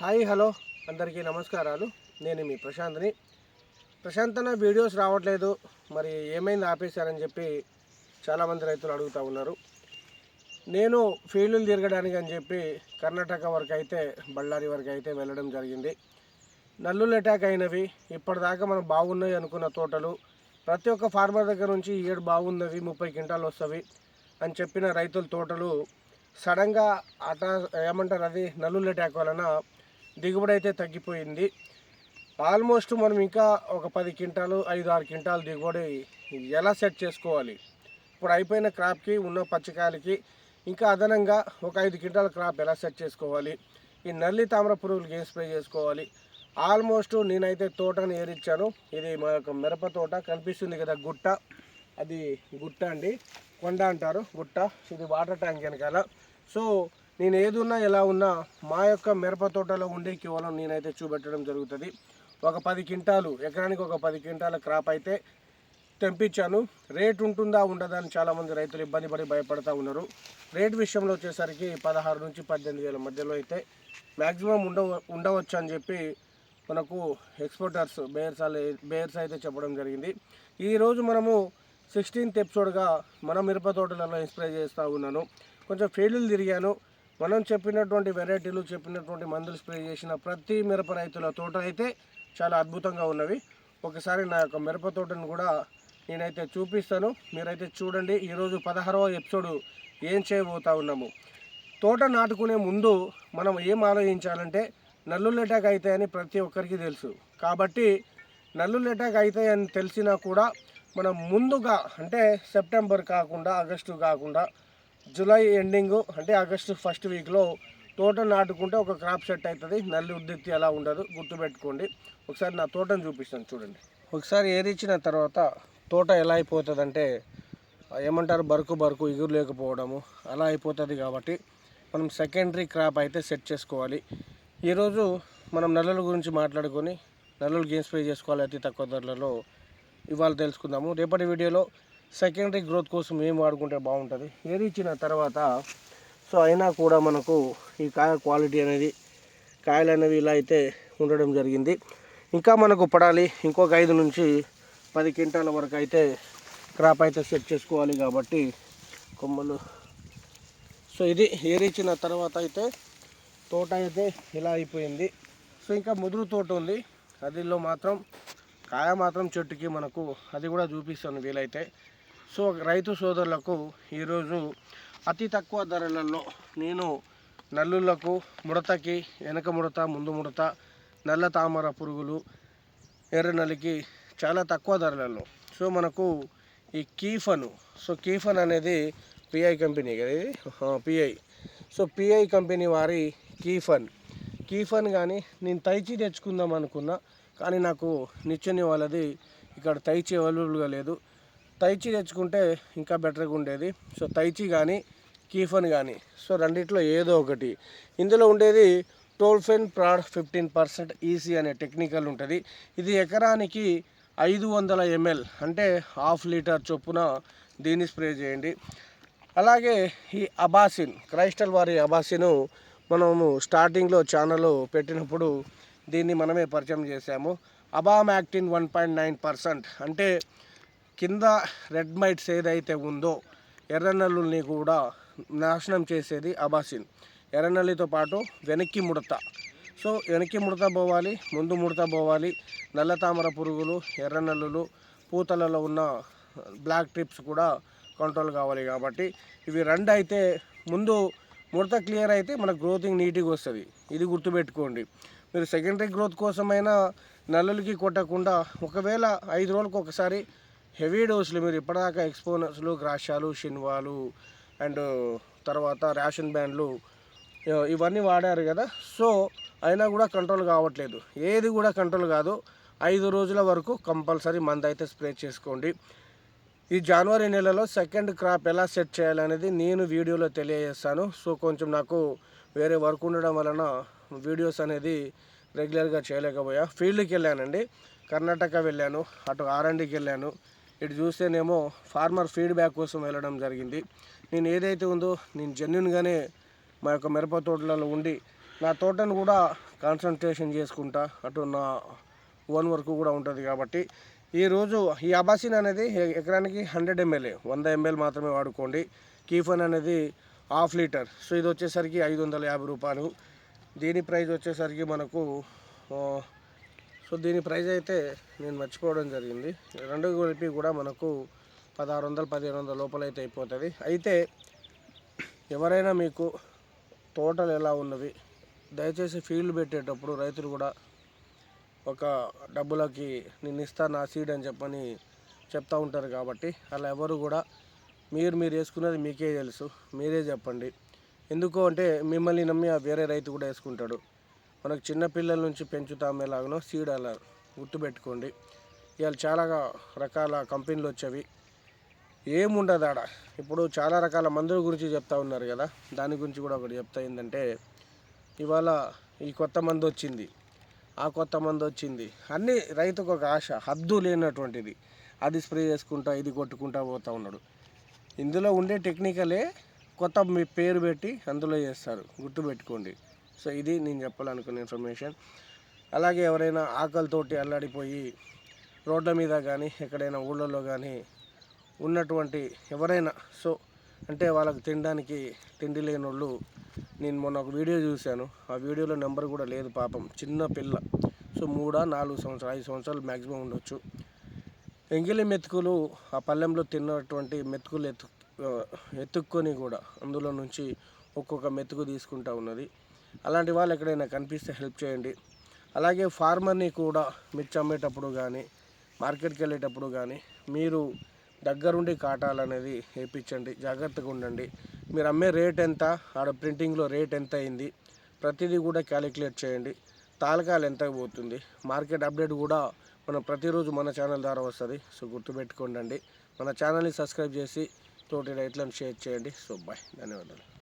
Hi hello. అందరికీ నమస్కారాలు. నేను మీ ప్రశాంత్ని. ప్రశాంత్ అన్న వీడియోస్ రావట్లేదు. మరి ఏమైంది ఆపేశారని చెప్పి చాలామంది రైతులు అడుగుతూ ఉన్నారు. నేను ఫీల్డ్లు తిరగడానికి అని చెప్పి కర్ణాటక వరకు అయితే బళ్ళారి వరకు అయితే వెళ్ళడం జరిగింది. నల్లులు అటాక్ అయినవి. ఇప్పటిదాకా మనం బాగున్నాయి అనుకున్న తోటలు. ప్రతి ఒక్క ఫార్మర్ దగ్గర నుంచి ఈ ఏడు బాగున్నవి ముప్పై క్వింటాలు వస్తవి అని చెప్పిన రైతుల తోటలు సడన్గా అటా ఏమంటారు అది? నల్లుల అటాక్ వలన దిగుబడి అయితే తగ్గిపోయింది. ఆల్మోస్ట్ మనం ఇంకా ఒక పది క్వింటాలు ఐదు ఆరు క్వింటాలు దిగుబడి ఎలా సెట్ చేసుకోవాలి? ఇప్పుడు అయిపోయిన క్రాప్కి ఉన్న పచ్చికాయలకి ఇంకా అదనంగా ఒక ఐదు క్వింటాల క్రాప్ ఎలా సెట్ చేసుకోవాలి? ఈ నల్లి తామర పురుగులకి ఏం స్ప్రే చేసుకోవాలి? ఆల్మోస్ట్ నేనైతే తోటను ఏరిచ్చాను. ఇది మా యొక్క మిరప తోట కనిపిస్తుంది కదా గుట్ట. అది గుట్ట అండి. కొండ అంటారు గుట్ట. ఇది వాటర్ ట్యాంక్ వెనకాల. సో నేను ఏది ఉన్నా ఎలా ఉన్నా మా యొక్క మిరప తోటలో ఉండే కేవలం నేనైతే చూపెట్టడం జరుగుతుంది. ఒక పది క్వింటాలు ఎకరానికి ఒక పది క్వింటాల క్రాప్ అయితే తెంపించాను రేట్ ఉంటుందా ఉండదా అని చాలామంది రైతులు ఇబ్బంది పడి భయపడతా ఉన్నారు. రేట్ విషయంలో వచ్చేసరికి పదహారు నుంచి పద్దెనిమిది వేల మధ్యలో అయితే మ్యాక్సిమం ఉండవ ఉండవచ్చు అని చెప్పి మనకు ఎక్స్పోర్టర్స్ బేర్స్ బేర్స్ అయితే చెప్పడం జరిగింది. ఈరోజు మనము సిక్స్టీన్త్ ఎపిసోడ్గా మన మిరప తోటలలో స్ప్రే చేస్తూ ఉన్నాను. కొంచెం ఫీల్డ్లు తిరిగాను. మనం చెప్పినటువంటి వెరైటీలు చెప్పినటువంటి మందులు స్ప్రే చేసిన ప్రతి మిరప రైతుల తోట అయితే చాలా అద్భుతంగా ఉన్నవి. ఒకసారి నా యొక్క మిరప తోటను కూడా నేనైతే చూపిస్తాను. మీరైతే చూడండి ఈరోజు పదహారవ ఎపిసోడ్ ఏం చేయబోతా ఉన్నాము. తోట నాటుకునే ముందు మనం ఏం ఆలోచించాలంటే నల్లులెటాక్ అవుతాయని ప్రతి ఒక్కరికి తెలుసు. కాబట్టి నల్లులెటాక్ అవుతాయని తెలిసినా కూడా మనం ముందుగా అంటే సెప్టెంబర్ కాకుండా ఆగస్టు కాకుండా జూలై ఎండింగ్ అంటే ఆగస్టు ఫస్ట్ వీక్లో తోట నాటుకుంటే ఒక క్రాప్ సెట్ అవుతుంది. నల్లి ఉద్దిత్తి అలా ఉండదు గుర్తుపెట్టుకోండి. ఒకసారి నా తోటను చూపిస్తాను చూడండి. ఒకసారి ఏరిచ్చిన తర్వాత తోట ఎలా అయిపోతుందంటే ఏమంటారు బరుకు బరుకు ఇగురు లేకపోవడము అలా అయిపోతుంది కాబట్టి మనం సెకండరీ క్రాప్ అయితే సెట్ చేసుకోవాలి. ఈరోజు మనం నల్లల గురించి మాట్లాడుకొని నల్లలు గేమ్ స్ప్రే చేసుకోవాలి అతి తక్కువ ధరలలో. ఇవాళ తెలుసుకుందాము. రేపటి వీడియోలో సెకండరీ గ్రోత్ కోసం ఏం వాడుకుంటే బాగుంటుంది? ఏరిచిన తర్వాత సో అయినా కూడా మనకు ఈ కాయ క్వాలిటీ అనేది కాయలు అనేవి ఇలా అయితే ఉండడం జరిగింది. ఇంకా మనకు పడాలి ఇంకొక ఐదు నుంచి పది క్వింటాల వరకు అయితే క్రాప్ అయితే సెట్ చేసుకోవాలి కాబట్టి కొమ్మలు. సో ఇది ఏరిచిన తర్వాత అయితే తోట అయితే ఇలా అయిపోయింది. సో ఇంకా ముదురు తోట ఉంది. అదిలో మాత్రం కాయ మాత్రం చెట్టుకి మనకు అది కూడా చూపిస్తాను వీలైతే. సో రైతు సోదరులకు ఈరోజు అతి తక్కువ ధరలలో నేను నల్లులకు ముడతకి వెనక ముడత ముందు ముడత నల్ల తామర పురుగులు ఎర్ర నలికి చాలా తక్కువ ధరలలో. సో మనకు ఈ కీఫను సో కీఫన్ అనేది పిఐ కంపెనీ కదా ఇది? పిఐ. సో పిఐ కంపెనీ వారి కీఫన్. కీఫన్ కానీ నేను తైచి తెచ్చుకుందాం అనుకున్నా కానీ నాకు నిచ్చెని వాళ్ళది ఇక్కడ తైచి అవైలబుల్గా లేదు. తైచి తెచ్చుకుంటే ఇంకా బెటర్గా ఉండేది. సో తైచి కానీ కీఫన్ కానీ సో రెండిట్లో ఏదో ఒకటి. ఇందులో ఉండేది tolfenpyrad fifteen percent EC అనే టెక్నికల్ ఉంటుంది. ఇది ఎకరానికి ఐదు వందల ఎంఎల్ అంటే హాఫ్ లీటర్ చొప్పున దీన్ని స్ప్రే చేయండి. అలాగే ఈ అబాసిన్ క్రైస్టల్ వారి అబాసిను మనము స్టార్టింగ్లో ఛానల్లో పెట్టినప్పుడు దీన్ని మనమే పరిచయం చేశాము. Abamectin one point nine percent అంటే కింద రెడ్ మైట్స్ ఏదైతే ఉందో ఎర్రనల్లుల్ని కూడా నాశనం చేసేది అబాసిన్. ఎర్రనల్లితో పాటు వెనక్కి ముడత. సో వెనక్కి ముడత పోవాలి ముందు ముడత పోవాలి. నల్ల తామర పురుగులు ఎర్రనల్లులు పూతలలో ఉన్న బ్లాక్ ట్రిప్స్ కూడా కంట్రోల్ కావాలి కాబట్టి ఇవి రెండు అయితే ముందు ముడత క్లియర్ అయితే మన గ్రోతింగ్ నీట్గా వస్తుంది. ఇది గుర్తుపెట్టుకోండి. మీరు సెకండరీ గ్రోత్ కోసమైనా నల్లులకి కొట్టకుండా ఒకవేళ ఐదు రోజులకు ఒకసారి హెవీ డోసులు మీరు ఇప్పటిదాకా ఎక్స్పోనర్స్లు గ్రాషాలు షిన్వాలు అండ్ తర్వాత రేషన్ బ్యాండ్లు ఇవన్నీ వాడారు కదా. సో అయినా కూడా కంట్రోల్ కావట్లేదు. ఏది కూడా కంట్రోల్ కాదు. ఐదు రోజుల వరకు కంపల్సరీ మందు అయితే స్ప్రే చేసుకోండి. ఈ జనవరి నెలలో సెకండ్ క్రాప్ ఎలా సెట్ చేయాలనేది నేను వీడియోలో తెలియజేస్తాను. సో కొంచెం నాకు వేరే వర్క్ ఉండడం వలన వీడియోస్ అనేది రెగ్యులర్గా చేయలేకపోయా. ఫీల్డ్కి వెళ్ళానండి. కర్ణాటక వెళ్ళాను. అటు ఆర్ఎండ్కి వెళ్ళాను. ఇటు చూస్తేనేమో ఫార్మర్ ఫీడ్బ్యాక్ కోసం వెళ్ళడం జరిగింది. నేను ఏదైతే ఉందో నేను జెన్యున్గానే మా యొక్క మిరప తోటలలో ఉండి నా తోటను కూడా కాన్సన్ట్రేషన్ చేసుకుంటా. అటు నా ఓన్ వర్క్ కూడా ఉంటుంది కాబట్టి. ఈరోజు ఈ అబాసిన్ అనేది ఎకరానికి హండ్రెడ్ ఎంఎల్ఏ వంద ఎంఎల్ మాత్రమే వాడుకోండి. కీఫన్ అనేది హాఫ్ లీటర్. సో ఇది వచ్చేసరికి ఐదు వందల యాభై రూపాయలు. దీని ప్రైస్ వచ్చేసరికి మనకు సో దీని ప్రైస్ అయితే నేను మర్చిపోవడం జరిగింది. రెండు కలిపి కూడా మనకు పదహారు వందలు పదిహేను వందల లోపల అయితే అయిపోతుంది. అయితే ఎవరైనా మీకు తోటలు ఎలా ఉన్నవి దయచేసి ఫీల్డ్ పెట్టేటప్పుడు రైతులు కూడా ఒక డబ్బులకి నేను ఇస్తాను నా సీడ్ అని చెప్పని చెప్తా ఉంటారు కాబట్టి అలా ఎవరు కూడా మీరు మీరు వేసుకున్నది మీకే తెలుసు మీరే చెప్పండి. ఎందుకు అంటే మిమ్మల్ని నమ్మి ఆ వేరే రైతు కూడా వేసుకుంటాడు. మనకు చిన్నపిల్లల నుంచి పెంచుతాం ఎలాగనో సీడ్ అలా గుర్తుపెట్టుకోండి. ఇవాళ చాలా రకాల కంపెనీలు వచ్చేవి. ఏముండదు ఆడ. ఇప్పుడు చాలా రకాల మందుల గురించి చెప్తా ఉన్నారు కదా. దాని గురించి కూడా ఒకటి చెప్తా ఏంటంటే ఇవాళ ఈ కొత్త మందు వచ్చింది. ఆ కొత్త మందు వచ్చింది. అన్నీ రైతుకు ఒక ఆశ హద్దు లేనటువంటిది. అది స్ప్రే చేసుకుంటా ఇది కొట్టుకుంటా పోతూ ఉన్నాడు. ఇందులో ఉండే టెక్నికలే కొత్త మీ పేరు పెట్టి అందులో చేస్తారు. గుర్తుపెట్టుకోండి. సో ఇది నేను చెప్పాలనుకున్న ఇన్ఫర్మేషన్. అలాగే ఎవరైనా ఆకలితోటి అల్లాడిపోయి రోడ్ల మీద కానీ ఎక్కడైనా ఊళ్ళలో కానీ ఉన్నటువంటి ఎవరైనా సో అంటే వాళ్ళకి తినడానికి తిండి లేని వాళ్ళు నేను మొన్న ఒక వీడియో చూశాను. ఆ వీడియోలో నెంబర్ కూడా లేదు పాపం చిన్న పిల్ల. సో మూడా నాలుగు సంవత్సరాలు ఐదు సంవత్సరాలు మ్యాక్సిమం ఉండొచ్చు. ఎంగిలి మెతుకులు ఆ పళ్ళెంలో తిన్నటువంటి మెతుకులు ఎత్తు ఎత్తుక్కొని కూడా అందులో నుంచి ఒక్కొక్క మెతుకు తీసుకుంటా ఉన్నది. అలాంటి వాళ్ళు ఎక్కడైనా కనిపిస్తే హెల్ప్ చేయండి. అలాగే ఫార్మర్ని కూడా మిర్చి అమ్మేటప్పుడు కానీ మార్కెట్కి వెళ్ళేటప్పుడు కానీ మీరు దగ్గరుండి కాటాలనేది వేయించండి జాగ్రత్తగా ఉండండి. మీరు అమ్మే రేట్ ఎంత ఆడ ప్రింటింగ్లో రేట్ ఎంత అయింది ప్రతిదీ కూడా క్యాలిక్యులేట్ చేయండి. తాలకాలు ఎంత పోతుంది మార్కెట్ అప్డేట్ కూడా మనం ప్రతిరోజు మన ఛానల్ ద్వారా వస్తుంది. సో గుర్తుపెట్టుకోండి మన ఛానల్ని సబ్స్క్రైబ్ చేసి తోటి రైతులను షేర్ చేయండి. సో బాయ్ ధన్యవాదాలు.